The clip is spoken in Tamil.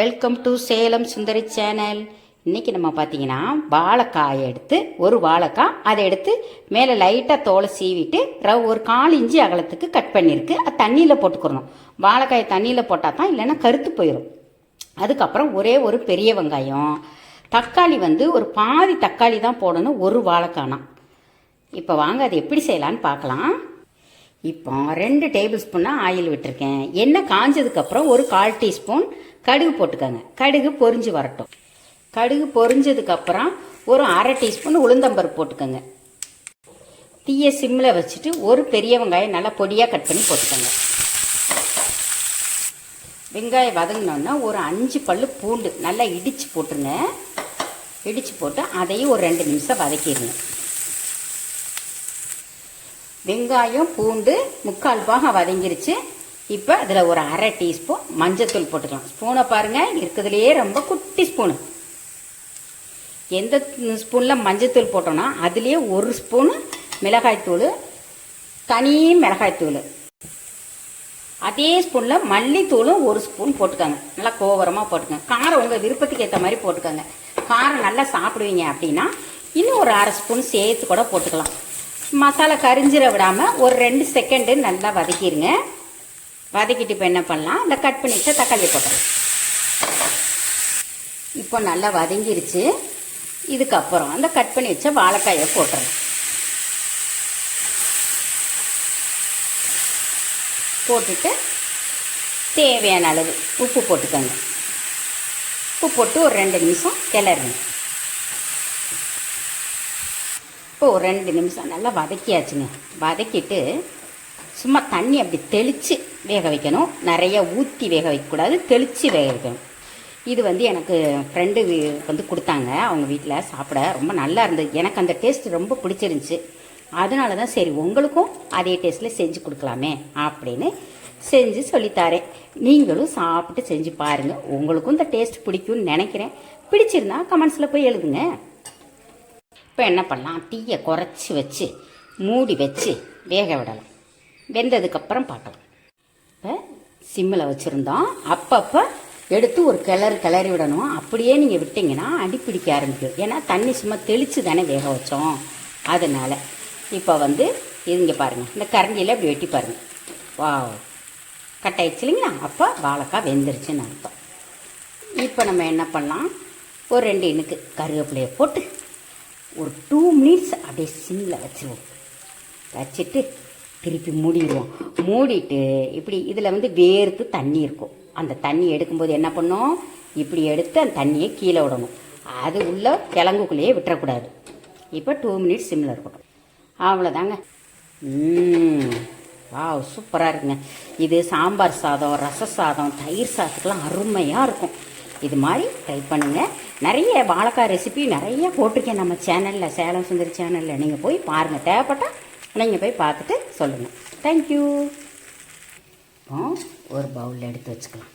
Welcome to Salem Sundari channel இன்றைக்கி நம்ம பார்த்தீங்கன்னா வாழைக்காயை எடுத்து ஒரு வாழைக்காய் அதை எடுத்து மேலே லைட்டாக தோலை சீவிட்டு ரவ் ஒரு கால் இஞ்சி அகலத்துக்கு கட் பண்ணியிருக்கு அது தண்ணியில் போட்டுக்கிறணும். வாழைக்காயை தண்ணியில் போட்டால் தான் இல்லைன்னா கருத்து போயிடும் அதுக்கப்புறம் ஒரே ஒரு பெரிய வெங்காயம். தக்காளி வந்து ஒரு பாதி தக்காளி தான் போடணும் ஒரு வாழைக்கானா இப்போ வாங்க அது எப்படி செய்யலான்னு பார்க்கலாம். இப்போ ரெண்டு டேபிள் ஸ்பூனாக ஆயில் விட்டுருக்கேன். எண்ணெய் காஞ்சதுக்கப்புறம் ஒரு கால் டீஸ்பூன் கடுகு போட்டுக்கோங்க. கடுகு பொரிஞ்சு வரட்டும். கடுகு பொரிஞ்சதுக்கப்புறம் ஒரு அரை டீஸ்பூன் உளுந்தம்பருப்பு போட்டுக்கோங்க. தீயை சிம்மில் வச்சுட்டு ஒரு பெரிய வெங்காயம் நல்லா பொடியாக கட் பண்ணி போட்டுக்கோங்க. வெங்காயம் வதங்கினோன்னா ஒரு அஞ்சு பல்லு பூண்டு நல்லா இடித்து போட்டுருங்க. இடித்து போட்டு அதையும் ஒரு ரெண்டு நிமிஷம் வதக்கிடுங்க வெங்காயம் பூண்டு முக்கால் பாகம் வதங்கிருச்சு. இப்போ அதில் ஒரு அரை டீஸ்பூன் மஞ்சத்தூள் போட்டுக்கலாம். ஸ்பூனை பாருங்கள் இருக்கிறதுலையே ரொம்ப குட்டி ஸ்பூனு. எந்த ஸ்பூனில் மஞ்சத்தூள் போட்டோன்னா அதுலேயே ஒரு ஸ்பூனு மிளகாய்த்தூள் தனி மிளகாய்த்தூள் அதே ஸ்பூனில் மல்லித்தூளும் ஒரு ஸ்பூன் போட்டுக்கோங்க. நல்லா கோவரமாக போட்டுக்கோங்க. காரம் உங்கள் விருப்பத்துக்கு ஏற்ற மாதிரி போட்டுக்கோங்க. காரம் நல்லா சாப்பிடுவீங்க அப்படின்னா இன்னும் ஒரு அரை ஸ்பூன் சேர்த்து கூட போட்டுக்கலாம். மசாலா கரிஞ்சிட விடாமல் ஒரு ரெண்டு செகண்டு நல்லா வதக்கிடுங்க வதக்கிட்டு இப்போ என்ன பண்ணலாம்? இந்த கட் பண்ணி தக்காளி போட்டுறேன் இப்போ நல்லா வதங்கிருச்சு. இதுக்கப்புறம் அந்த கட் பண்ணி வச்ச வாழைக்காயை போட்டுறேன் போட்டுட்டு தேவையான அளவு உப்பு போட்டுக்கோங்க. உப்பு போட்டு ஒரு ரெண்டு நிமிஷம் கிளறுங்க. இப்போ ஒரு ரெண்டு நிமிஷம் நல்லா வதக்கியாச்சுங்க. வதக்கிட்டு சும்மா தண்ணி அப்படி தெளித்து வேக வைக்கணும். நிறைய ஊற்றி வேக வைக்கக்கூடாது தெளித்து வேக வைக்கணும். இது வந்து எனக்கு ஃப்ரெண்டு வந்து கொடுத்தாங்க. அவங்க வீட்டில் சாப்பிட ரொம்ப நல்லா இருந்தது. எனக்கு அந்த டேஸ்ட் ரொம்ப பிடிச்சிருந்துச்சி. அதனால தான் சரி உங்களுக்கும் அதே டேஸ்ட்டில் செஞ்சு கொடுக்கலாமே அப்படின்னு செஞ்சு சொல்லித்தாரேன் நீங்களும் சாப்பிட்டு செஞ்சு பாருங்கள் உங்களுக்கும் இந்த டேஸ்ட் பிடிக்கும்னு நினைக்கிறேன். பிடிச்சிருந்தா கமெண்ட்ஸில் போய் எழுதுங்க. இப்போ என்ன பண்ணலாம்? தீயை குறைச்சி வச்சு மூடி வச்சு வேக விடலாம். வெந்ததுக்கப்புறம் பார்க்கலாம். இப்போ சிம்மில் வச்சுருந்தோம். அப்பப்போ எடுத்து ஒரு கிளறு கிளறி விடணும். அப்படியே நீங்கள் விட்டிங்கன்னா அடி பிடிக்க ஆரம்பிக்கும். ஏன்னா தண்ணி சும்மா தெளித்து தானே வேக வச்சோம். அதனால் இப்போ வந்து இதுங்க பாருங்கள் இந்த கரண்டியில் இப்படி வெட்டி பாருங்கள் வா கட் ஆயிடுச்சு இல்லைங்களா அப்போ வாழைக்காய் வெந்துருச்சுன்னு அர்த்தம். இப்போ நம்ம என்ன பண்ணலாம்? ஒரு ரெண்டு இனுக்கு கருவேப்பிலையை போட்டு ஒரு டூ மினிட்ஸ் அப்படியே சிம்மில் வச்சுருவோம். வச்சுட்டு திருப்பி மூடிடுவோம். மூடிட்டு இப்படி இதில் வந்து வேர்த்து தண்ணி இருக்கும். அந்த தண்ணி எடுக்கும்போது என்ன பண்ணோம்? இப்படி எடுத்து அந்த தண்ணியை கீழே விடணும். அது உள்ள கிழங்குக்குள்ளேயே விட்டுறக்கூடாது. இப்போ டூ மினிட்ஸ் சிம்மில் இருக்கட்டும். அவ்வளோதாங்க வா சூப்பராக இருக்குங்க. இது சாம்பார் சாதம் ரச சாதம் தயிர் சாதத்துக்கெல்லாம் அருமையாக இருக்கும். இது மாதிரி ட்ரை பண்ணுங்கள் நிறைய வாழைக்காய் ரெசிபி நிறைய போட்டிருக்கேன் நம்ம சேனலில் சேலம் சுந்தரி சேனலில் நீங்கள் போய் பாருங்கள் தேவைப்பட்டால் நீங்கள் போய் பார்த்துட்டு சொல்லுங்கள் தேங்க்யூ இப்போ ஒரு பவுலில் எடுத்து வச்சுக்கலாம்.